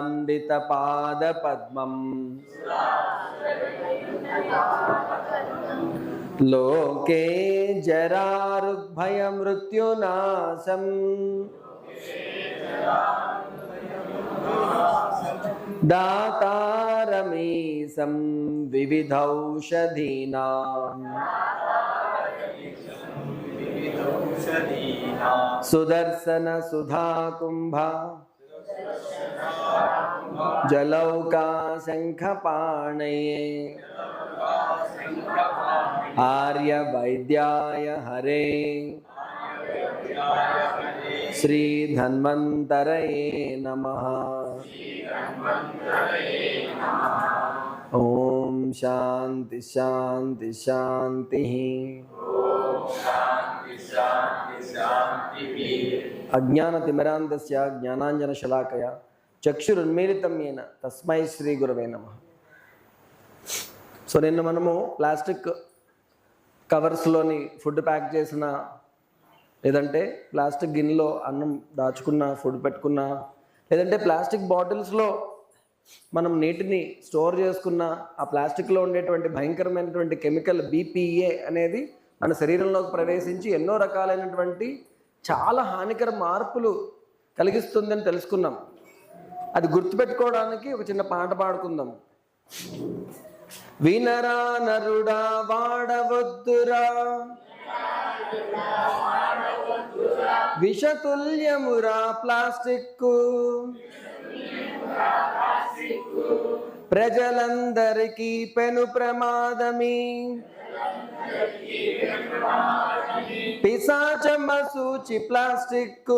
ंडित पाद पद्म लोके जरारुग्भयमृत्युनाशम्। दातारमीशं सुधा कुंभा సుధాకుంభ జలౌకా శంఖపాణయే ఆర్య వైద్యాయ హరే శ్రీ ధన్వంతరయే నమ ఓం శాంతి శాంతి శాంతి అజ్ఞానతిమిరాంతస్య జ్ఞానాంజనశలాకయ చక్షురున్మీలితం ఏన తస్మై శ్రీ గురవే నమ. సో నిన్న మనము ప్లాస్టిక్ కవర్స్లోని ఫుడ్ ప్యాక్ చేసిన లేదంటే ప్లాస్టిక్ గిన్నెలో అన్నం దాచుకున్న ఫుడ్ పెట్టుకున్న లేదంటే ప్లాస్టిక్ బాటిల్స్లో మనం నీటిని స్టోర్ చేసుకున్న ఆ ప్లాస్టిక్లో ఉండేటువంటి భయంకరమైనటువంటి కెమికల్ బీపీఏ అనేది మన శరీరంలోకి ప్రవేశించి ఎన్నో రకాలైనటువంటి చాలా హానికర మార్పులు కలిగిస్తుందని తెలుసుకున్నాం. అది గుర్తుపెట్టుకోవడానికి ఒక చిన్న పాట పాడుకుందాం. వినరా నరుడా వాడవద్దురా. విషతుల్యమురా ప్లాస్టిక్ ప్రజలందరికీ పెను ప్రమాదమి. పిశాచమ సూచి ప్లాస్టిక్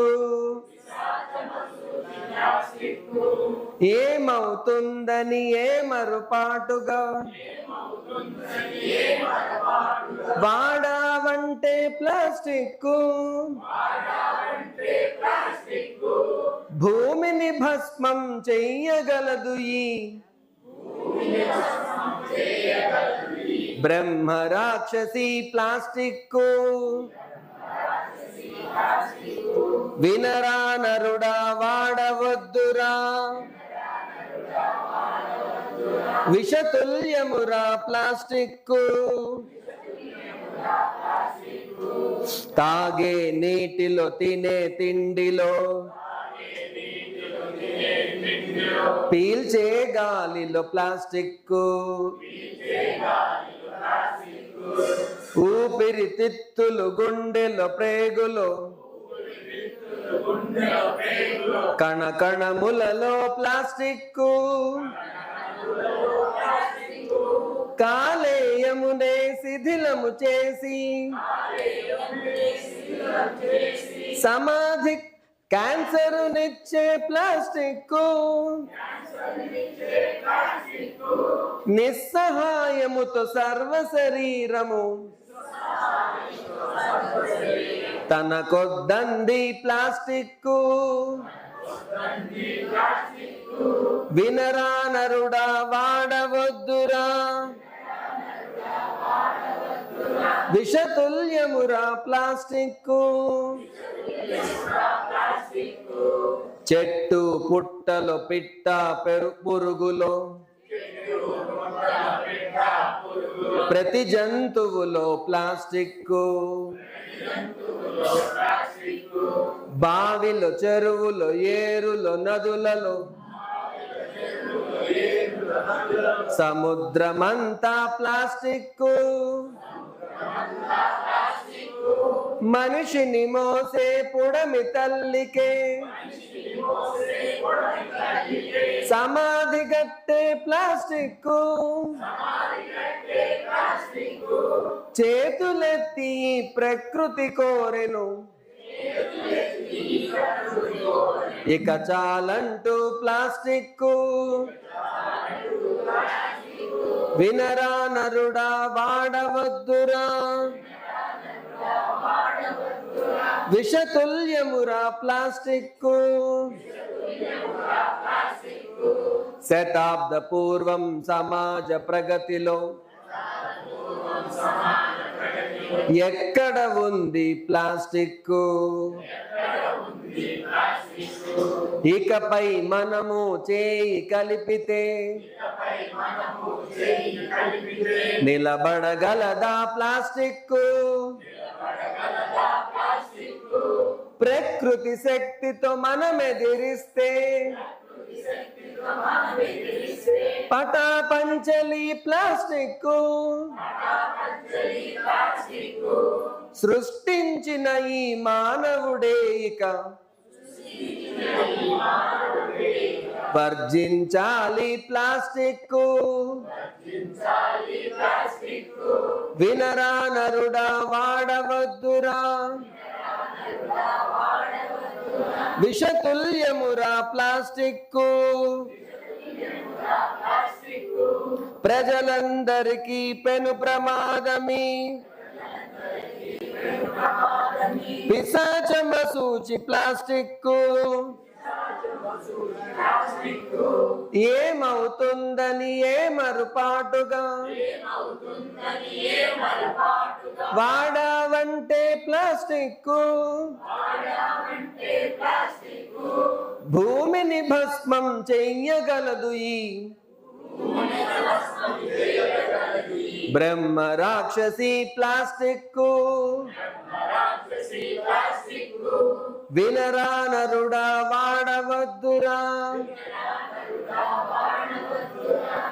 ఏమవుతుందని మరుపాటుగా? వాడావంటే ప్లాస్టిక్ భూమిని భస్మం చెయ్యగలదు ఈ? బ్రహ్మ రాక్షసి ప్లాస్టిక్ వినరా నరుడా వాడవద్దురా. విషతుల్యమురా ప్లాస్టిక్ తాగే నీటిలో తినే తిండిలో. పీల్చే గాలిలో ప్లాస్టిక్ ఊపిరితిత్తులు గుండెలో ప్రేగులో. కణ కణములలో ప్లాస్టిక్ కాలేయమునే శిథిలము చేసి సమాధి క్యాన్సరునిచ్చే ప్లాస్టిక్ నిస్సహాయముతో సర్వ శరీరము తన కొద్దంది ప్లాస్టిక్ వినరా నరుడా వాడవద్దురా. విషతుల్యమురా ప్లాస్టిక్ చెట్టు పుట్టలు పిట్ట పెరు పురుగులో. ప్రతి జంతువులో ప్లాస్టిక్ బావిలో చెరువులో ఏరులో నదులలో. సముద్రమంతా ప్లాస్టిక్ మనిషిని మోసే పుడమి తల్లికే. సమాధి గట్టే ప్లాస్టిక్ చేతులెత్తి ప్రకృతి కోరెను. ఇక చాలంటూ ప్లాస్టిక్ వినరా నరుడా వాడవద్దురా. విషతుల్యమురా ప్లాస్టిక్ శతాబ్ద పూర్వం సమాజ ప్రగతిలో ఎక్కడ ఉంది ప్లాస్టిక్ ఇకపై మనము చేయి కలిపితే నిలబడగలదా ప్లాస్టిక్ ప్రకృతి శక్తితో మనం ఎదిరిస్తే పటాపంచలి ప్లాస్టిక్ సృష్టించిన ఈ మానవుడే ఇక. వర్జించాలి ప్లాస్టిక్ వినరా నరుడా వాడవద్దురా. విషతుల్యమురా ప్లాస్టిక్ ప్రజలందరికీ పెను ప్రమాదమి. పిశాచమ సూచి ప్లాస్టిక్ ఏమవుతుందని ఏ మరుపాటుగా? వాడావంటే ప్లాస్టిక్ భూమిని భస్మం చెయ్యగలదు ఈ. బ్రహ్మ రాక్షసి ప్లాస్టిక్ వినరా నరుడా వాడవద్దురా.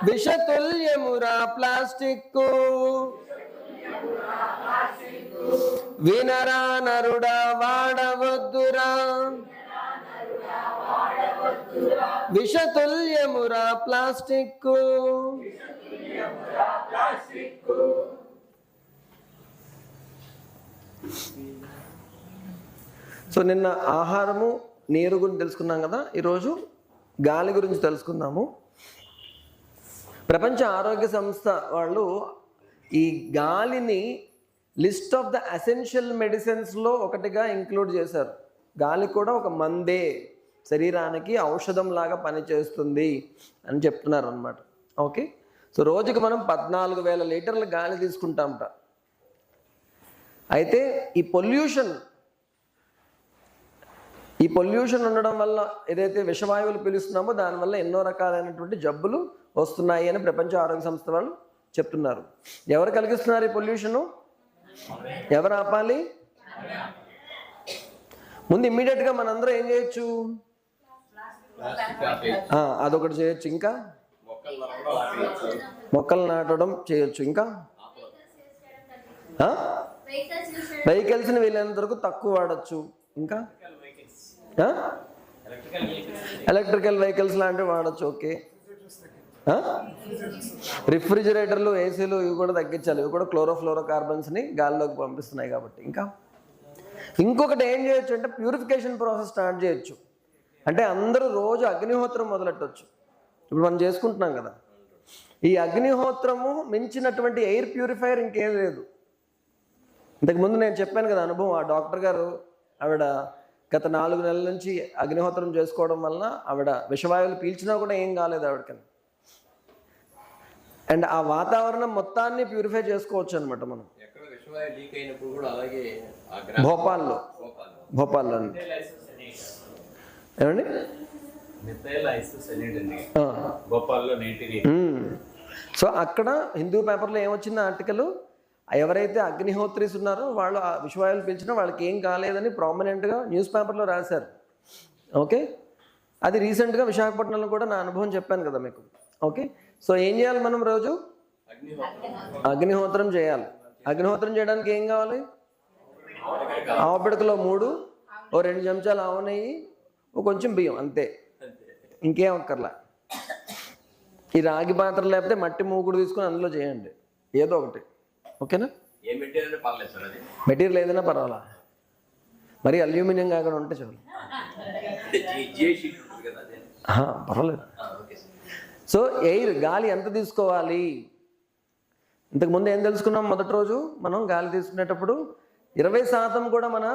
విషతుల్యమురా ప్లాస్టిక్ వినరా నరుడా వాడవద్దురా. విషతుల్యమురా ప్లాస్టిక్ సో నిన్న ఆహారము నీరు గురించి తెలుసుకున్నాం కదా ఈరోజు గాలి గురించి తెలుసుకుందాము. ప్రపంచ ఆరోగ్య సంస్థ వాళ్ళు ఈ గాలిని లిస్ట్ ఆఫ్ ద అసెన్షియల్ మెడిసిన్స్లో ఒకటిగా ఇంక్లూడ్ చేశారు. గాలి కూడా ఒక మందే శరీరానికి ఔషధం లాగా పనిచేస్తుంది అని చెప్తున్నారు అనమాట ఓకే? సో రోజుకి మనం పద్నాలుగు వేల లీటర్ల గాలి తీసుకుంటామట అయితే ఈ పొల్యూషన్ ఈ పొల్యూషన్ ఉండడం వల్ల ఏదైతే విషవాయువులు పీలుస్తున్నామో దానివల్ల ఎన్నో రకాలైనటువంటి జబ్బులు వస్తున్నాయి అని ప్రపంచ ఆరోగ్య సంస్థ వాళ్ళు చెప్తున్నారు. ఎవరు కలిగిస్తున్నారు ఈ పొల్యూషను? ఎవరు ఆపాలి? ముందు ఇమ్మీడియట్గా మనందరం ఏం చేయొచ్చు? అదొకటి చేయొచ్చు. ఇంకా? మొక్కలు నాటడం చేయొచ్చు. ఇంకా? వెహికల్స్ని వీలైనంత వరకు తక్కువ వాడచ్చు. ఇంకా? ఎలక్ట్రికల్ వెహికల్స్ లాంటివి వాడచ్చు ఓకే రిఫ్రిజిరేటర్లు ఏసీలు ఇవి కూడా తగ్గించాలి. ఇవి కూడా క్లోరోఫ్లోరో కార్బన్స్ని గాల్లోకి పంపిస్తున్నాయి కాబట్టి. ఇంకా? ఇంకొకటి ఏం చేయొచ్చు అంటే ప్యూరిఫికేషన్ ప్రాసెస్ స్టార్ట్ చేయొచ్చు. అంటే అందరూ రోజు అగ్నిహోత్రం మొదలెట్టవచ్చు ఇప్పుడు మనం చేసుకుంటున్నాం కదా. ఈ అగ్నిహోత్రము మించినటువంటి ఎయిర్ ప్యూరిఫైయర్ ఇంకేం లేదు. ఇంతకుముందు నేను చెప్పాను కదా అనుభవం. ఆ డాక్టర్ గారు ఆవిడ గత నాలుగు నెలల నుంచి అగ్నిహోత్రం చేసుకోవడం వలన ఆవిడ విషవాయువులు పీల్చినా కూడా ఏం కాలేదు ఆవిడకని. అండ్ ఆ వాతావరణం మొత్తాన్ని ప్యూరిఫై చేసుకోవచ్చు అనమాట మనం భోపాల్లో. భోపాల్లో. ఏమండి. సో అక్కడ హిందూ పేపర్లో ఏమొచ్చింది ఆర్టికల్? ఎవరైతే అగ్నిహోత్రీస్ ఉన్నారో వాళ్ళు ఆ విషవాయువులు పిలిచినా వాళ్ళకి ఏం కాలేదని ప్రామినెంట్గా న్యూస్ పేపర్లో రాశారు. ఓకే అది రీసెంట్గా విశాఖపట్నంలో కూడా నా అనుభవం చెప్పాను కదా మీకు. ఓకే సో ఏం చేయాలి మనం రోజు? అగ్నిహోత్రం చేయాలి. అగ్నిహోత్రం చేయడానికి ఏం కావాలి? ఆవు పిడకలో మూడు ఓ రెండు చెంచాలు ఆవు నెయ్యి ఓ కొంచెం బియ్యం అంతే. ఇంకేం అక్కర్లా. ఈ రాగి పాత్ర లేకపోతే మట్టి మూకుడు తీసుకుని అందులో చేయండి. ఏదో ఒకటి. ఓకేనా? మెటీరియల్ ఏదైనా పర్వాలా? మరి అల్యూమినియం కాకుండా ఉంటే చాలు. పర్వాలేదు. సో ఎయిర్ గాలి ఎంత తీసుకోవాలి? ఇంతకు ముందు ఏం తెలుసుకున్నాం మొదటి రోజు? మనం గాలి తీసుకునేటప్పుడు ఇరవై శాతం కూడా మన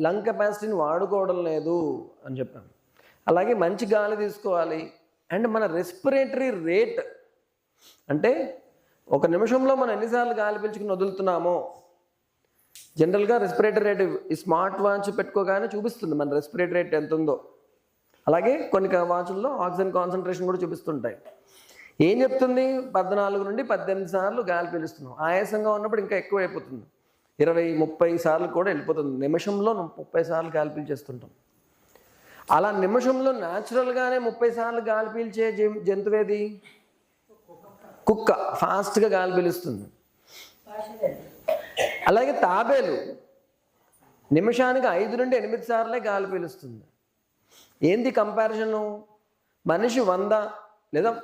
లంగ్ కెపాసిటీని వాడుకోవడం లేదు అని చెప్పాం. అలాగే మంచి గాలి తీసుకోవాలి. అండ్ మన రెస్పిరేటరీ రేట్ అంటే ఒక నిమిషంలో మనం ఎన్నిసార్లు గాలి పీల్చుకుని వదులుతున్నామో? జనరల్గా రెస్పిరేటర్ రేట్ ఈ స్మార్ట్ వాచ్ పెట్టుకోగానే చూపిస్తుంది మన రెస్పిరేటర్ రేట్ ఎంత ఉందో అలాగే కొన్ని వాచ్ల్లో ఆక్సిజన్ కాన్సన్ట్రేషన్ కూడా చూపిస్తుంటాయి. ఏం చెప్తుంది? పద్నాలుగు నుండి పద్దెనిమిది సార్లు గాలి పీలుస్తున్నాం. ఆయాసంగా ఉన్నప్పుడు ఇంకా ఎక్కువ అయిపోతుంది ఇరవై ముప్పై సార్లు కూడా వెళ్ళిపోతుంది. నిమిషంలో ముప్పై సార్లు గాలి పీల్చేస్తుంటాం. అలా నిమిషంలో న్యాచురల్గానే ముప్పై సార్లు గాలి పీల్చే జంతువేది కుక్క ఫాస్ట్గా గాలి పిలుస్తుంది. అలాగే తాబేలు నిమిషానికి ఐదు నుండి ఎనిమిది సార్లే గాలి పీలుస్తుంది. ఏంది కంపారిజను మనిషి వంద లేదా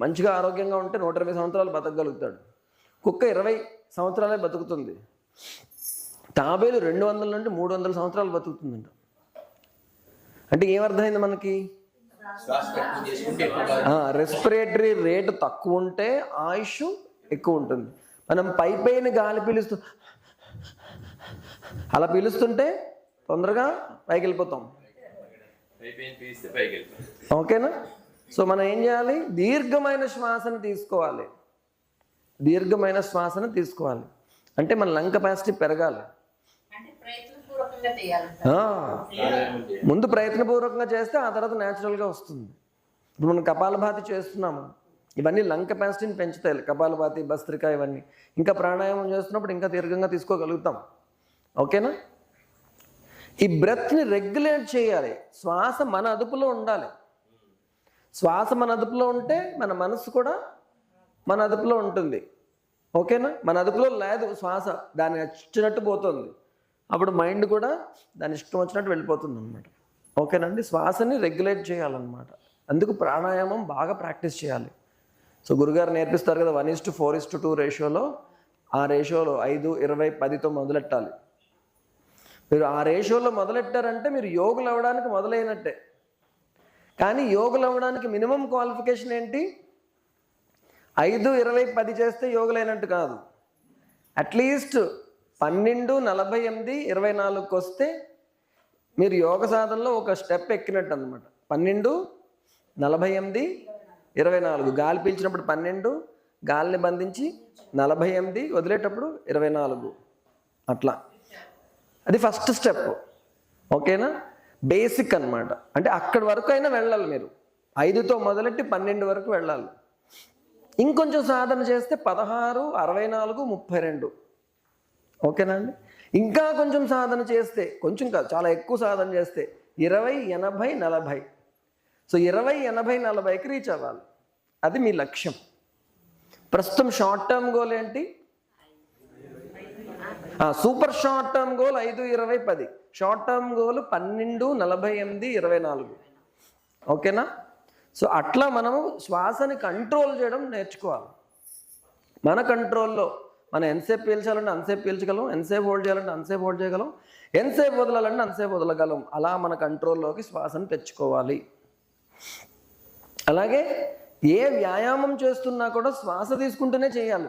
మంచిగా ఆరోగ్యంగా ఉంటే నూట ఇరవై సంవత్సరాలు బతకగలుగుతాడు. కుక్క ఇరవై సంవత్సరాలే బతుకుతుంది. తాబేలు రెండు వందల నుండి మూడు వందల సంవత్సరాలు బతుకుతుందంట. అంటే ఏమర్థమైంది మనకి? రెస్పిరేటరీ రేటు తక్కువ ఉంటే ఆయుష్ ఎక్కువ ఉంటుంది మనం పై పైన గాలి పీలుస్తూ అలా పీలుస్తుంటే తొందరగా పైకి వెళ్ళిపోతాం. ఓకేనా? సో మనం ఏం చేయాలి? దీర్ఘమైన శ్వాసను తీసుకోవాలి. దీర్ఘమైన శ్వాసను తీసుకోవాలి. అంటే మన లంగ్ కెపాసిటీ పెరగాలి అంటే ప్రయత్నపూర్వకంగా చేయాలి ఆ, ముందు ప్రయత్నపూర్వకంగా చేస్తే ఆ తర్వాత న్యాచురల్గా వస్తుంది. ఇప్పుడు మనం కపాలభాతి చేస్తున్నాము. ఇవన్నీ లంగ్ కెపాసిటీని పెంచుతాయి. కపాలభాతి భస్త్రిక ఇవన్నీ. ఇంకా ప్రాణాయామం చేస్తున్నప్పుడు ఇంకా దీర్ఘంగా తీసుకోగలుగుతాం. ఓకేనా? ఈ బ్రెత్ని రెగ్యులేట్ చేయాలి. శ్వాస మన అదుపులో ఉండాలి. శ్వాస మన అదుపులో ఉంటే మన మనసు కూడా మన అదుపులో ఉంటుంది. ఓకేనా? మన అదుపులో లేదు శ్వాస. దాన్ని వచ్చినట్టు పోతుంది. అప్పుడు మైండ్ కూడా దాని ఇష్టం వచ్చినట్టు వెళ్ళిపోతుంది అనమాట ఓకేనండి? శ్వాసని రెగ్యులేట్ చేయాలన్నమాట. అందుకు ప్రాణాయామం బాగా ప్రాక్టీస్ చేయాలి. సో గురుగారు నేర్పిస్తారు కదా one is to four is to two రేషియోలో. ఆ రేషియోలో ఐదు ఇరవై పదితో మొదలెట్టాలి. మీరు ఆ రేషియోలో మొదలెట్టారంటే మీరు యోగులు అవ్వడానికి మొదలైనట్టే. కానీ యోగులు అవ్వడానికి మినిమం క్వాలిఫికేషన్ ఏంటి? ఐదు ఇరవై పది చేస్తే యోగులైనట్టు కాదు. అట్లీస్ట్ పన్నెండు నలభై ఎనిమిది ఇరవై నాలుగుకి వస్తే మీరు యోగ సాధనలో ఒక స్టెప్ ఎక్కినట్టు అనమాట పన్నెండు నలభై ఎనిమిది ఇరవై నాలుగు. గాలి పీల్చినప్పుడు పన్నెండు గాలిని బంధించి నలభై ఎనిమిది వదిలేటప్పుడు ఇరవై నాలుగు. అట్లా. అది ఫస్ట్ స్టెప్. ఓకేనా? బేసిక్ అన్నమాట. అంటే అక్కడి వరకు అయినా వెళ్ళాలి మీరు. ఐదుతో మొదలెట్టి పన్నెండు వరకు వెళ్ళాలి. ఇంకొంచెం సాధన చేస్తే పదహారు అరవై నాలుగు ముప్పై రెండు. ఓకేనా అండి? ఇంకా కొంచెం సాధన చేస్తే కొంచెం కాదు చాలా ఎక్కువ సాధన చేస్తే ఇరవై ఎనభై నలభై. సో ఇరవై ఎనభై నలభైకి రీచ్ అవ్వాలి. అది మీ లక్ష్యం. ప్రస్తుతం షార్ట్ టర్మ్ గోల్ ఏంటి? సూపర్ షార్ట్ టర్మ్ గోల్ ఐదు ఇరవై పది. షార్ట్ టర్మ్ గోల్ పన్నెండు నలభై ఎనిమిది ఇరవై నాలుగు. ఓకేనా? సో అట్లా మనము శ్వాసని కంట్రోల్ చేయడం నేర్చుకోవాలి. మన కంట్రోల్లో మనం ఎంతసేపు పీల్చాలంటే అంతసేపు పీల్చగలం ఎంతసేపు హోల్డ్ చేయాలంటే అంతసేపు హోల్డ్ చేయగలం ఎంతసేపు వదలాలంటే అంతసేపు వదలగలం. అలా మన కంట్రోల్లోకి శ్వాసను తెచ్చుకోవాలి. అలాగే ఏ వ్యాయామం చేస్తున్నా కూడా శ్వాస తీసుకుంటూనే చేయాలి.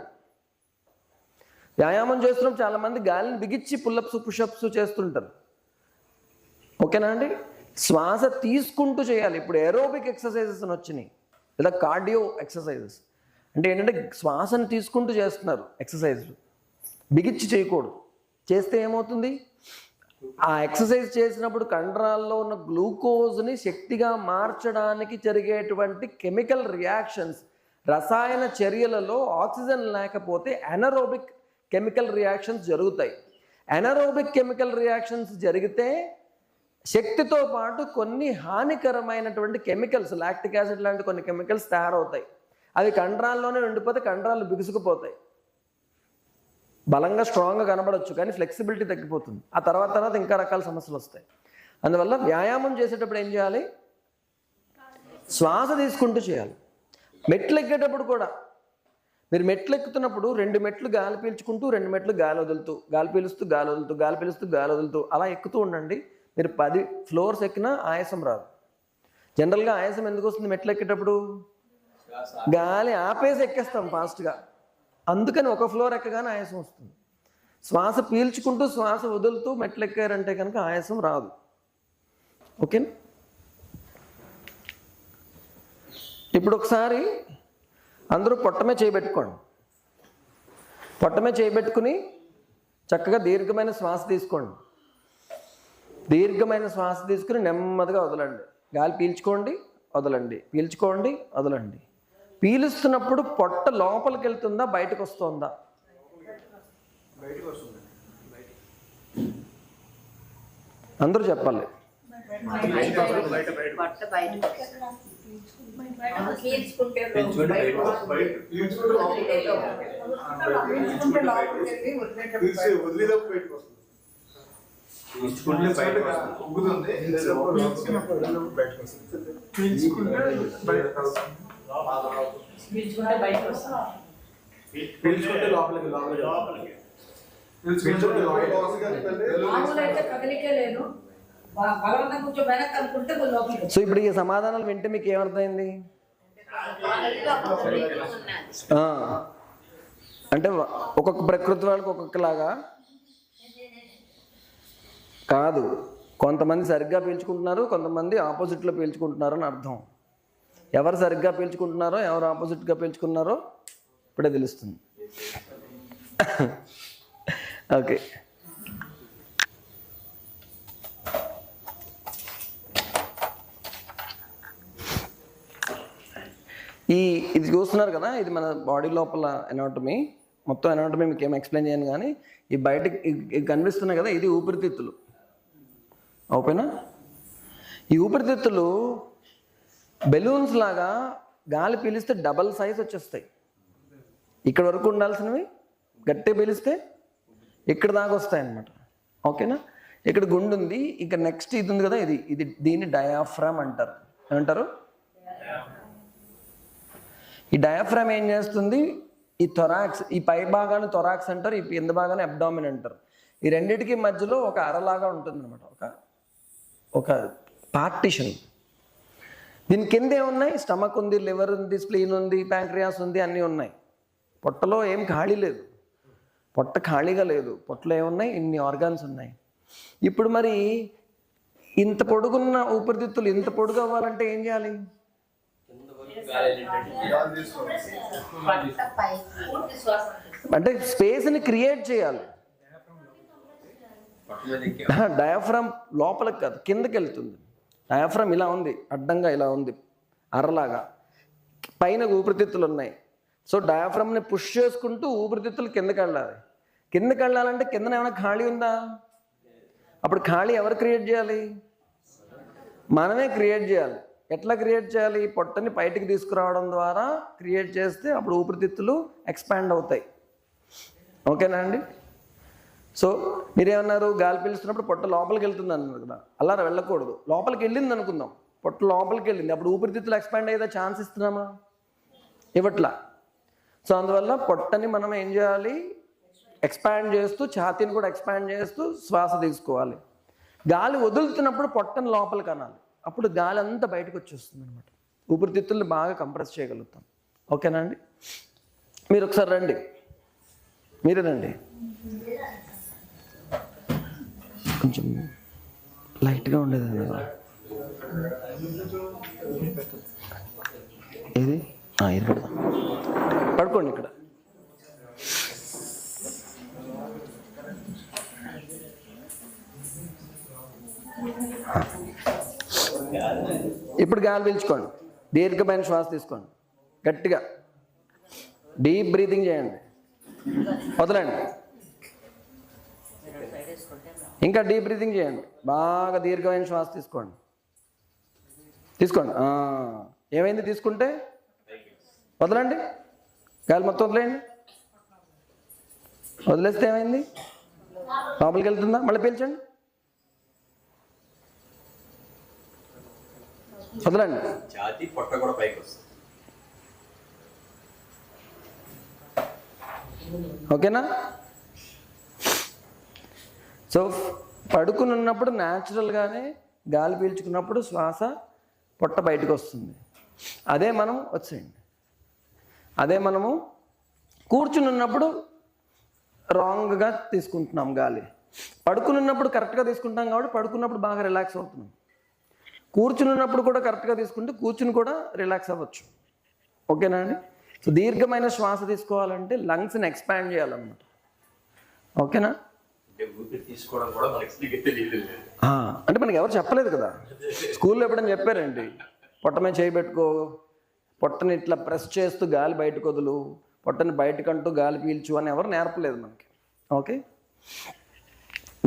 వ్యాయామం చేస్తున్నాం చాలామంది గాలిని బిగించి పుల్లప్స్ పుషప్స్ చేస్తుంటారు. ఓకేనా అండి? శ్వాస తీసుకుంటూ చేయాలి. ఇప్పుడు ఏరోబిక్ ఎక్సర్సైజెస్ అని వచ్చినాయి. లేదా కార్డియో ఎక్సర్సైజెస్ అంటే ఏంటంటే శ్వాసను తీసుకుంటూ చేస్తున్నారు ఎక్సర్సైజ్. బిగిచ్చి చేయకూడదు. చేస్తే ఏమవుతుంది? ఆ ఎక్సర్సైజ్ చేసినప్పుడు కండరాల్లో ఉన్న గ్లూకోజ్ని శక్తిగా మార్చడానికి జరిగేటువంటి కెమికల్ రియాక్షన్స్ రసాయన చర్యలలో ఆక్సిజన్ లేకపోతే ఎనరోబిక్ కెమికల్ రియాక్షన్స్ జరుగుతాయి. ఎనరోబిక్ కెమికల్ రియాక్షన్స్ జరిగితే శక్తితో పాటు కొన్ని హానికరమైనటువంటి కెమికల్స్ లాక్టిక్ యాసిడ్ లాంటి కొన్ని కెమికల్స్ తయారవుతాయి. అవి కండరాల్లోనే ఉండిపోతే కండరాలు బిగుసుకుపోతాయి. బలంగా స్ట్రాంగ్గా కనబడవచ్చు కానీ ఫ్లెక్సిబిలిటీ తగ్గిపోతుంది. ఆ తర్వాత తర్వాత ఇంకా రకాల సమస్యలు వస్తాయి. అందువల్ల వ్యాయామం చేసేటప్పుడు ఏం చేయాలి? శ్వాస తీసుకుంటూ చేయాలి. మెట్లు ఎక్కేటప్పుడు కూడా. మీరు మెట్లు ఎక్కుతున్నప్పుడు రెండు మెట్లు గాలి పీల్చుకుంటూ రెండు మెట్లు గాలి వదులుతూ గాలి పీలుస్తూ గాలి వదులుతూ గాలి పీలుస్తూ గాలి వదులుతూ అలా ఎక్కుతూ ఉండండి. మీరు పది ఫ్లోర్స్ ఎక్కినా ఆయాసం రాదు. జనరల్గా ఆయాసం ఎందుకు వస్తుంది మెట్లు ఎక్కేటప్పుడు గాలి ఆపేసి ఎక్కేస్తాం ఫాస్ట్గా అందుకని ఒక ఫ్లోర్ ఎక్కగానే ఆయాసం వస్తుంది. శ్వాస పీల్చుకుంటూ శ్వాస వదులుతూ మెట్లు ఎక్కారంటే కనుక ఆయాసం రాదు. ఓకేనా ఇప్పుడు ఒకసారి అందరూ పొట్టమే చేయబెట్టుకోండి. పొట్టమే చేయబెట్టుకుని చక్కగా దీర్ఘమైన శ్వాస తీసుకోండి. దీర్ఘమైన శ్వాస తీసుకుని నెమ్మదిగా వదలండి. గాలి పీల్చుకోండి వదలండి. పీల్చుకోండి వదలండి. పీలుస్తున్నప్పుడు పొట్ట లోపలికి వెళ్తుందా బయటకు వస్తుందా అందరూ చెప్పాలి. పీల్చుకుంటే పీల్చుకుంటే పీల్చుకుంటే లోపలికి సో ఇప్పుడు ఈ సమాధానాలు వింటే మీకు ఏమర్థమైంది? అంటే ఒక్కొక్క ప్రకృతి వాళ్ళకి ఒక్కొక్కలాగా కాదు. కొంతమంది సరిగ్గా పీల్చుకుంటున్నారు కొంతమంది ఆపోజిట్లో పీల్చుకుంటున్నారు అని అర్థం. ఎవరు సరిగ్గా పీల్చుకుంటున్నారో ఎవరు ఆపోజిట్గా పీల్చుకున్నారో ఇప్పుడే తెలుస్తుంది. ఓకే. ఈ ఇది చూస్తున్నారు కదా ఇది మన బాడీ లోపల ఎనాటమీ మొత్తం ఎనాటమీ మీకు ఏం ఎక్స్ప్లెయిన్ చేయను కానీ ఈ బయటకి కనిపిస్తున్నాయి కదా ఇది ఊపిరితిత్తులు. ఓకేనా? ఈ ఊపిరితిత్తులు బెలూన్స్ లాగా గాలి పీలిస్తే డబల్ సైజ్ వచ్చేస్తాయి. ఇక్కడ వరకు ఉండాల్సినవి గట్టి పీలిస్తే ఇక్కడ దాకా వస్తాయి అన్నమాట ఓకేనా? ఇక్కడ గుండు ఉంది. ఇక నెక్స్ట్ ఇది ఉంది కదా ఇది. ఇది దీన్ని డయాఫ్రామ్ అంటారు. ఏమంటారు? ఈ డయాఫ్రామ్ ఏం చేస్తుంది? ఈ థొరాక్స్ ఈ పై భాగాన్ని థొరాక్స్ అంటారు ఈ కింద భాగాన్ని అబ్డామిన్ అంటారు. ఈ రెండింటికి మధ్యలో ఒక అరలాగా ఉంటుంది అనమాట ఒక ఒక పార్టిషన్ దీని కింద ఏమున్నాయి స్టమక్ ఉంది లివర్ ఉంది స్ప్లీన్ ఉంది ప్యాంక్రియాస్ ఉంది అన్నీ ఉన్నాయి. పొట్టలో ఏం ఖాళీ లేదు. పొట్ట ఖాళీగా లేదు. పొట్టలో ఏమున్నాయి? ఇన్ని ఆర్గాన్స్ ఉన్నాయి. ఇప్పుడు మరి ఇంత పొడుగున్న ఊపిరితిత్తులు ఇంత పొడుగు అవ్వాలంటే ఏం చేయాలి? అంటే స్పేస్ని క్రియేట్ చేయాలి. డయాఫ్రామ్ లోపలికి కాదు కిందకి వెళ్తుంది. డయాఫ్రమ్ ఇలా ఉంది అడ్డంగా ఇలా ఉంది అరలాగా. పైన ఊపిరితిత్తులు ఉన్నాయి. సో డయాఫ్రమ్ని పుష్ చేసుకుంటూ ఊపిరితిత్తులు కిందకి వెళ్ళాలి. కిందకి వెళ్ళాలంటే కిందన ఏమైనా ఖాళీ ఉందా? అప్పుడు ఖాళీ ఎవరు క్రియేట్ చేయాలి? మనమే క్రియేట్ చేయాలి. ఎట్లా క్రియేట్ చేయాలి? పొట్టని బయటికి తీసుకురావడం ద్వారా క్రియేట్ చేస్తే అప్పుడు ఊపిరితిత్తులు ఎక్స్పాండ్ అవుతాయి. ఓకేనా అండి? సో మీరేమన్నారు? గాలి పీలుస్తున్నప్పుడు పొట్ట లోపలికి వెళ్తుంది అన్నారు కదా. అలా వెళ్ళకూడదు. లోపలికి వెళ్ళింది అనుకుందాం. పొట్ట లోపలికి వెళ్ళింది. అప్పుడు ఊపిరితిత్తులు ఎక్స్పాండ్ అయ్యేదా? ఛాన్స్ ఇస్తున్నామా? ఇవ్వట్లా. సో అందువల్ల పొట్టని మనం ఏం చేయాలి? ఎక్స్పాండ్ చేస్తూ ఛాతీని కూడా ఎక్స్పాండ్ చేస్తూ శ్వాస తీసుకోవాలి. గాలి వదులుతున్నప్పుడు పొట్టని లోపలికి అనాలి. అప్పుడు గాలి అంతా బయటకు వచ్చేస్తుంది అనమాట ఊపిరితిత్తుల్ని బాగా కంప్రెస్ చేయగలుగుతాం. ఓకేనా అండి? మీరు ఒకసారి రండి. మీరే రండి కొంచెం లైట్గా ఉండేది కదా ఏది? ఆ, ఇది పెడదాం పడుకోండి ఇక్కడ. ఇప్పుడు గాలి పీల్చుకోండి. దీర్ఘమైన శ్వాస తీసుకోండి. గట్టిగా. డీప్ బ్రీతింగ్ చేయండి. వదలండి. ఇంకా డీప్ బ్రీతింగ్ చేయండి. బాగా దీర్ఘమైన శ్వాస తీసుకోండి. తీసుకోండి. ఆ, ఏమైంది తీసుకుంటే? వదలండి. గాలి మొత్తం వదిలేయండి. వదిలేస్తే ఏమైంది? లోపలికి వెళ్తుందా? మళ్ళీ పీల్చండి. వదలండి. ఛాతీ పొట్ట కూడా పైకి వస్తుంది. ఓకేనా? సో పడుకుని ఉన్నప్పుడు న్యాచురల్గానే గాలి పీల్చుకున్నప్పుడు శ్వాస పొట్ట బయటకు వస్తుంది. అదే మనం వచ్చేయండి. అదే మనము కూర్చుని ఉన్నప్పుడు రాంగ్గా తీసుకుంటున్నాం గాలి. పడుకుని ఉన్నప్పుడు కరెక్ట్గా తీసుకుంటాం కాబట్టి పడుకున్నప్పుడు బాగా రిలాక్స్ అవుతున్నాం. కూర్చుని ఉన్నప్పుడు కూడా కరెక్ట్గా తీసుకుంటే కూర్చుని కూడా రిలాక్స్ అవ్వచ్చు. ఓకేనా అండి? సో దీర్ఘమైన శ్వాస తీసుకోవాలంటే లంగ్స్ని ఎక్స్పాండ్ చేయాలన్నమాట. ఓకేనా? తీసుకోవడం కూడా అంటే మనకి ఎవరు చెప్పలేదు కదా. స్కూల్లో ఎప్పుడైనా చెప్పారండి పొట్ట మీద చేయి పొట్టని ఇట్లా ప్రెస్ చేస్తూ గాలి బయటకు వదులు పొట్టని బయటకంటూ గాలి పీల్చు అని ఎవరు నేర్పలేదు మనకి. ఓకే?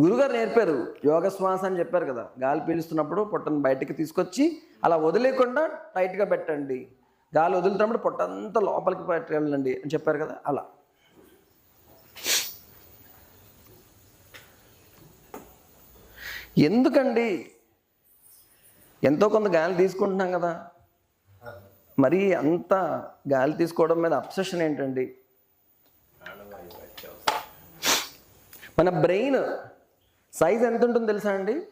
గురుగారు నేర్పారు యోగ శ్వాస అని చెప్పారు కదా. గాలి పీలుస్తున్నప్పుడు పొట్టను బయటకు తీసుకొచ్చి అలా వదిలేకుండా టైట్గా పెట్టండి. గాలి వదులుతున్నప్పుడు పొట్టంతా లోపలికి పెట్టండి అని చెప్పారు కదా అలా. ఎందుకండి? ఎంతో కొంత గాలి తీసుకుంటున్నాం కదా. మరి అంత గాలి తీసుకోవడం మీద అబ్సెషన్ ఏంటండి? మన బ్రెయిన్ సైజ్ ఎంత ఉంటుందో తెలుసా అండి?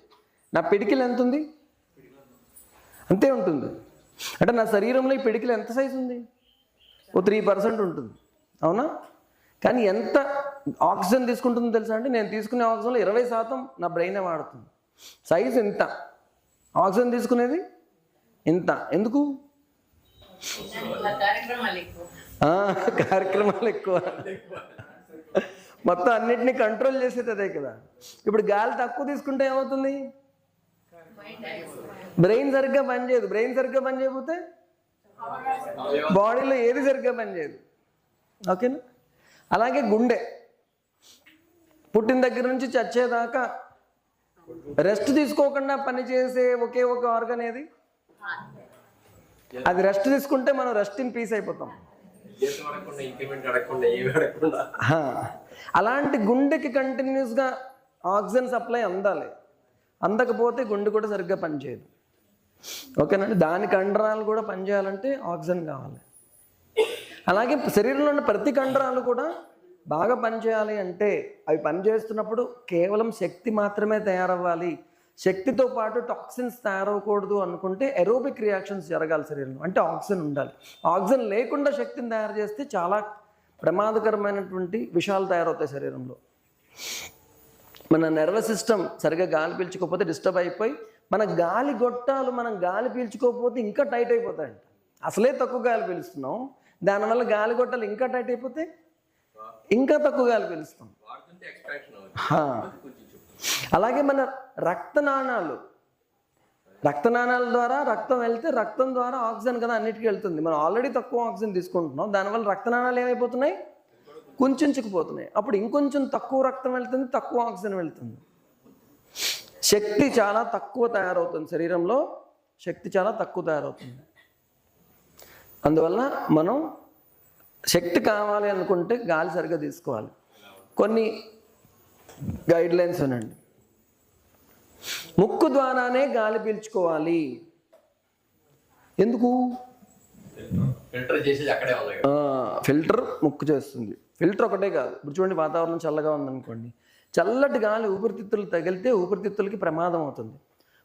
నా పిడికిలు ఎంత ఉంది అంతే ఉంటుంది. అంటే నా శరీరంలో ఈ పిడికిలు ఎంత సైజు ఉంది? ఓ త్రీ పర్సెంట్ ఉంటుంది. అవునా? కానీ ఎంత ఆక్సిజన్ తీసుకుంటుందో తెలుసా అండి? నేను తీసుకునే ఆక్సిజన్లో ఇరవై శాతం నా బ్రెయినే వాడుతుంది. సైజు ఇంత ఆక్సిజన్ తీసుకునేది? ఇంత ఎందుకు? కార్యక్రమాలు ఎక్కువ. మొత్తం అన్నిటినీ కంట్రోల్ చేసేది అదే కదా. ఇప్పుడు గాలి తక్కువ తీసుకుంటే ఏమవుతుంది? బ్రెయిన్ సరిగ్గా పనిచేయదు. బ్రెయిన్ సరిగ్గా పని చేయకపోతే బాడీలో ఏది సరిగ్గా పనిచేయదు. ఓకేనా? అలాగే గుండె. పుట్టిన దగ్గర నుంచి చచ్చేదాకా రెస్ట్ తీసుకోకుండా పనిచేసే ఒకే ఒక ఆర్గన్ ఏది? అది రెస్ట్ తీసుకుంటే మనం రెస్ట్ ఇన్ పీస్ అయిపోతాం. అలాంటి గుండెకి కంటిన్యూస్గా ఆక్సిజన్ సప్లై అందాలి. అందకపోతే గుండె కూడా సరిగ్గా పనిచేయదు ఓకేనండి? దాని కండరాలు కూడా పనిచేయాలంటే ఆక్సిజన్ కావాలి. అలాగే శరీరంలో ఉన్న ప్రతి కండరాలు కూడా బాగా పనిచేయాలి అంటే అవి పనిచేస్తున్నప్పుడు కేవలం శక్తి మాత్రమే తయారవ్వాలి. శక్తితో పాటు టాక్సిన్స్ తయారవ్వకూడదు అనుకుంటే ఎరోబిక్ రియాక్షన్స్ జరగాలి శరీరంలో. అంటే ఆక్సిజన్ ఉండాలి. ఆక్సిజన్ లేకుండా శక్తిని తయారు చేస్తే చాలా ప్రమాదకరమైనటువంటి విషయాలు తయారవుతాయి శరీరంలో. మన నర్వస్ సిస్టమ్ సరిగా గాలి పీల్చుకోకపోతే డిస్టర్బ్ అయిపోయి మన గాలి గొట్టాలు మనం గాలి పీల్చుకోకపోతే ఇంకా టైట్ అయిపోతాయంట. అసలే తక్కువ గాలి పీలుస్తున్నాం. దానివల్ల గాలి గొట్టాలు ఇంకా టైట్ అయిపోతే ఇంకా తక్కువ గాలి పీలుస్తాం అలాగే మన రక్తనాళాలు. రక్తనాళాల ద్వారా రక్తం వెళ్తే రక్తం ద్వారా ఆక్సిజన్ కదా అన్నిటికీ వెళ్తుంది. మనం ఆల్రెడీ తక్కువ ఆక్సిజన్ తీసుకుంటున్నాం. దానివల్ల రక్తనాళాలు ఏమైపోతున్నాయి? కుంచుకుపోతున్నాయి అప్పుడు ఇంకొంచెం తక్కువ రక్తం వెళ్తుంది తక్కువ ఆక్సిజన్ వెళ్తుంది. శక్తి చాలా తక్కువ తయారవుతుంది శరీరంలో. శక్తి చాలా తక్కువ తయారవుతుంది. అందువల్ల మనం శక్తి కావాలి అనుకుంటే గాలి సరిగ్గా తీసుకోవాలి. కొన్ని గైడ్ లైన్స్ అనండి. ముక్కు ద్వారానే గాలి పీల్చుకోవాలి. ఎందుకు? ఫిల్టర్ ముక్కు చేస్తుంది. ఫిల్టర్ ఒకటే కాదు. ఇప్పుడు చూడండి వాతావరణం చల్లగా ఉందనుకోండి. చల్లటి గాలి ఊపిరితిత్తులు తగిలితే ఊపిరితిత్తులకి ప్రమాదం అవుతుంది.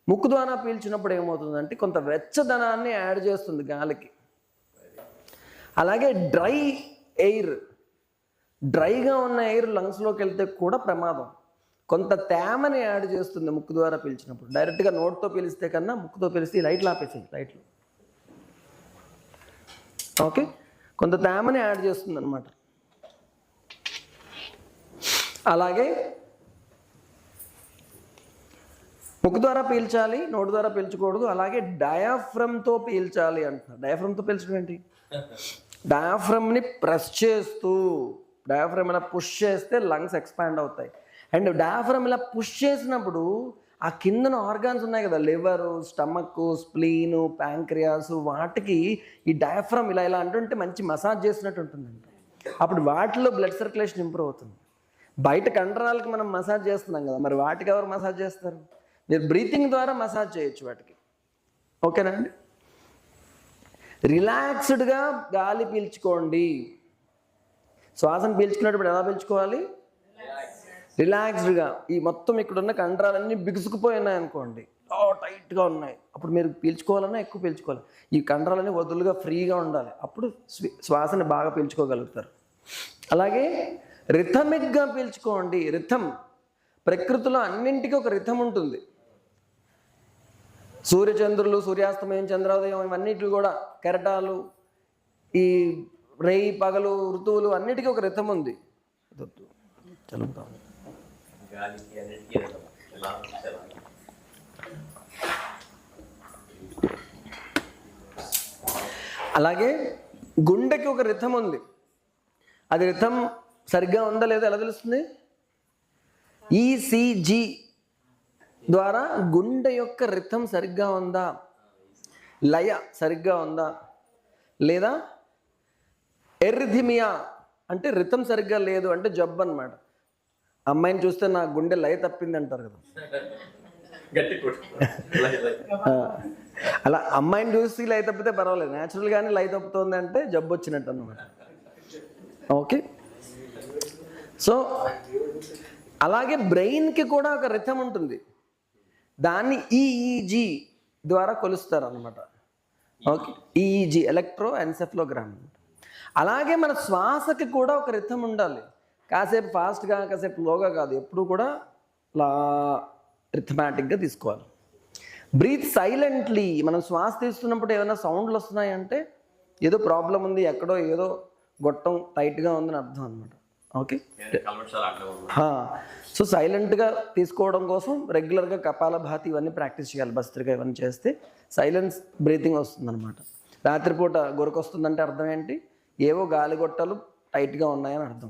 ముక్కు ద్వారా పీల్చినప్పుడు ఏమవుతుందంటే కొంత వెచ్చదనాన్ని యాడ్ చేస్తుంది గాలికి. అలాగే డ్రై ఎయిర్ డ్రైగా ఉన్న ఎయిర్ లంగ్స్లోకి వెళ్తే కూడా ప్రమాదం. కొంత తేమని యాడ్ చేస్తుంది ముక్కు ద్వారా పీల్చినప్పుడు. డైరెక్ట్గా నోట్తో పీలిస్తే కన్నా ముక్కుతో పీలిస్తే లైట్లు ఆపేసాయి లైట్లు. ఓకే? కొంత తేమని యాడ్ చేస్తుంది అనమాట అలాగే ముక్కు ద్వారా పీల్చాలి నోటు ద్వారా పీల్చకూడదు. అలాగే డయాఫ్రమ్తో పీల్చాలి అంటున్నారు. డయాఫ్రమ్తో పీల్చడం ఏంటి? డయాఫ్రమ్ని ప్రెస్ చేస్తూ డయాఫ్రమ్ ఇలా పుష్ చేస్తే లంగ్స్ ఎక్స్పాండ్ అవుతాయి. అండ్ డయాఫ్రమ్ ఇలా పుష్ చేసినప్పుడు ఆ కిందన ఆర్గాన్స్ ఉన్నాయి కదా లివరు స్టమక్ స్ప్లీను ప్యాంక్రియాస్ వాటికి ఈ డయాఫ్రమ్ ఇలా ఇలా అంటుంటే మంచి మసాజ్ చేసినట్టు ఉంటుందండి అప్పుడు వాటిలో బ్లడ్ సర్క్యులేషన్ ఇంప్రూవ్ అవుతుంది. బయట కండరాలకు మనం మసాజ్ చేస్తున్నాం కదా మరి వాటికి ఎవరు మసాజ్ చేస్తారు? మీరు బ్రీతింగ్ ద్వారా మసాజ్ చేయొచ్చు వాటికి. ఓకేనా అండి? రిలాక్స్డ్గా గాలి పీల్చుకోండి. శ్వాసను పీల్చుకునేటప్పుడు ఎలా పీల్చుకోవాలి? రిలాక్స్డ్గా. ఈ మొత్తం ఇక్కడ ఉన్న కండరాలన్నీ బిగుసుకుపోయినాయి అనుకోండి టైట్గా ఉన్నాయి. అప్పుడు మీరు పీల్చుకోవాలన్నా ఎక్కువ పీల్చుకోవాలి. ఈ కండరాలన్నీ వదులుగా ఫ్రీగా ఉండాలి. అప్పుడు శ్వాసని బాగా పీల్చుకోగలుగుతారు. అలాగే రిథమిక్గా పీల్చుకోండి. రిథం ప్రకృతిలో అన్నింటికీ ఒక రిథం ఉంటుంది. సూర్యచంద్రులు సూర్యాస్తమయం చంద్రోదయం ఇవన్నిటి కూడా కెరటాలు ఈ రేయి పగలు ఋతువులు అన్నిటికీ ఒక రితం ఉంది. అలాగే గుండెకి ఒక రిథం ఉంది. అది రిథం సరిగ్గా ఉందా లేదా ఎలా తెలుస్తుంది? ఈసీజీ ద్వారా గుండె యొక్క రిథం సరిగ్గా ఉందా? లయ సరిగ్గా ఉందా? లేదా ఎర్రిథిమియా అంటే రిథం సరిగ్గా లేదు అంటే జబ్బు అనమాట అమ్మాయిని చూస్తే నా గుండె లయ తప్పింది అంటారు కదా. అలా అమ్మాయిని చూసి లై తప్పితే పర్వాలేదు. న్యాచురల్గానే లై తప్పుతోంది అంటే జబ్బు వచ్చినట్టు అనమాట ఓకే. సో అలాగే బ్రెయిన్కి కూడా ఒక రిథం ఉంటుంది. దాన్ని ఈఈజీ ద్వారా కొలుస్తారు అనమాట ఓకే ఈఈజీ ఎలక్ట్రో ఎన్సెఫ్లోగ్రామ్ అలాగే మన శ్వాసకి కూడా ఒక రిథం ఉండాలి. కాసేపు ఫాస్ట్గా కాసేపు లోగా కాదు. ఎప్పుడు కూడా లా రిథమాటిక్గా తీసుకోవాలి. బ్రీత్ సైలెంట్లీ మనం శ్వాస తీస్తున్నప్పుడు ఏమైనా సౌండ్లు వస్తున్నాయంటే ఏదో ప్రాబ్లం ఉంది ఎక్కడో ఏదో గొట్టం టైట్గా ఉందని అర్థం అనమాట ఓకే. సో సైలెంట్గా తీసుకోవడం కోసం రెగ్యులర్గా కపాలభాతి ఇవన్నీ ప్రాక్టీస్ చేయాలి భస్త్రిక ఇవన్నీ చేస్తే సైలెన్స్ బ్రీతింగ్ వస్తుందన్నమాట. రాత్రిపూట గొరకొస్తుందంటే అర్థం ఏంటి? ఏవో గాలిగొట్టాలు టైట్గా ఉన్నాయని అర్థం.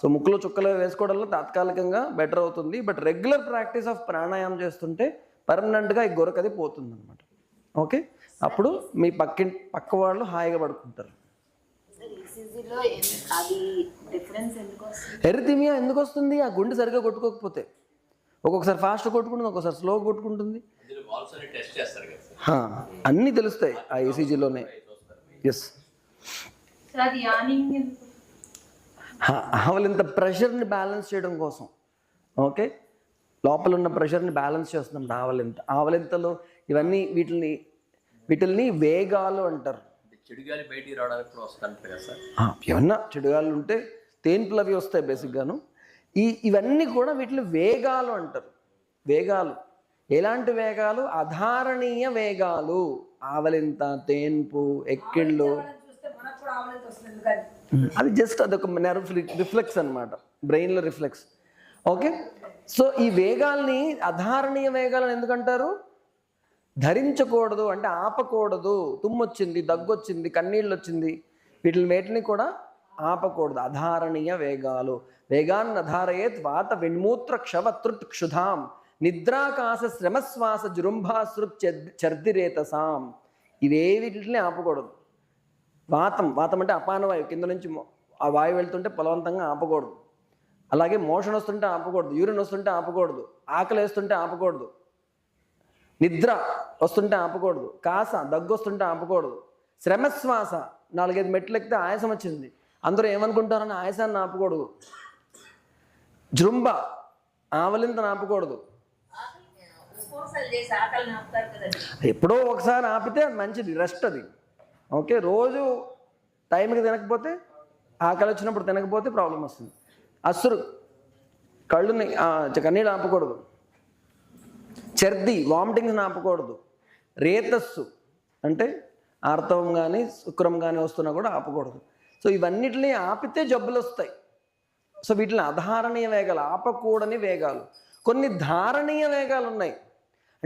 సో ముక్కులో చుక్కలు వేసుకోవడంలో తాత్కాలికంగా బెటర్ అవుతుంది. బట్ రెగ్యులర్ ప్రాక్టీస్ ఆఫ్ ప్రాణాయామం చేస్తుంటే పర్మనెంట్గా ఈ గొరకది పోతుంది అనమాట ఓకే? అప్పుడు మీ పక్కి పక్క వాళ్ళు హాయిగా పడుకుంటారు. ఈసీజీలో అది డిఫరెన్స్ ఎందుకు వస్తుంది? ఎరిథిమియా ఎందుకు వస్తుంది? ఆ గుండె సరిగ్గా కొట్టుకోకపోతే. ఒక్కొక్కసారి ఫాస్ట్ కొట్టుకుంటుంది ఒక్కొక్కసారి స్లో కొట్టుకుంటుంది. అన్ని టెస్ట్ చేస్తారు కదా సార్. హా, అన్నీ తెలుస్తాయి ఆ ఈసీజీలోనే ఎస్ ఆవలింత ప్రెషర్ని బ్యాలెన్స్ చేయడం కోసం. ఓకే? లోపల ఉన్న ప్రెషర్ని బ్యాలెన్స్ చేస్తున్నాం. ఆవలింత ఆవలింతలో ఇవన్నీ వీటిని వీటిల్ని వేగాలు అంటారు. అంటే చెడు గాలి బయటికి రావడానికి కూడా కదా సార్? ఏమన్నా చెడుగాళ్ళు ఉంటే తేన్పులు అవి వస్తాయి బేసిక్గాను. ఈ ఇవన్నీ కూడా వీటిని వేగాలు అంటారు. వేగాలు. ఎలాంటి వేగాలు? అధారణీయ వేగాలు. ఆవలింత తేన్పు ఎక్కిళ్ళు. అది జస్ట్ అదొక నర్వ్ రిఫ్లెక్స్ అనమాట బ్రెయిన్లో రిఫ్లెక్స్ ఓకే సో ఈ వేగాల్ని అధారణీయ వేగాలను ఎందుకంటారు? ధరించకూడదు అంటే ఆపకూడదు. తుమ్మొచ్చింది దగ్గొచ్చింది కన్నీళ్ళు వచ్చింది వీటిని వేటిని కూడా ఆపకూడదు. అధారణీయ వేగాలు. వేగాన్ని అధారయేత్ వాత విన్మూత్ర క్షవతృట్ క్షుధాం నిద్రాకాశ శ్రమశ్వాస జృంభాశ్రు చర్దిరేతసాం. ఇవేవిటిని ఆపకూడదు. వాతం వాతం అంటే అపాన వాయువు. కింద నుంచి ఆ వాయువు వెళ్తుంటే బలవంతంగా ఆపకూడదు. అలాగే మోషన్ వస్తుంటే ఆపకూడదు. యూరిన్ వస్తుంటే ఆపకూడదు. ఆకలి వేస్తుంటే ఆపకూడదు. నిద్ర వస్తుంటే ఆపకూడదు. కాస దగ్గు వస్తుంటే ఆపకూడదు. శ్రమశ్వాస నాలుగైదు మెట్లు ఎక్కితే ఆయాసం వచ్చింది. అందరూ ఏమనుకుంటారని ఆయాసాన్ని ఆపకూడదు. జృంబ ఆవలింతను ఆపకూడదు ఆకలిని ఎప్పుడో ఒకసారి ఆపితే మంచిది రెస్ట్ అది. ఓకే రోజు టైంకి తినకపోతే ఆకలి వచ్చినప్పుడు తినకపోతే ప్రాబ్లం వస్తుంది. అసురు కళ్ళుని కన్నీళ్ళు ఆపకూడదు. చర్ది వామిటింగ్స్ ఆపకూడదు. రేతస్సు అంటే ఆర్తవం కానీ శుక్రం కానీ వస్తున్నా కూడా ఆపకూడదు. సో ఇవన్నిటిని ఆపితే జబ్బులు వస్తాయి సో వీటిని అధారణీయ వేగాలు ఆపకూడని వేగాలు. కొన్ని ధారణీయ వేగాలు ఉన్నాయి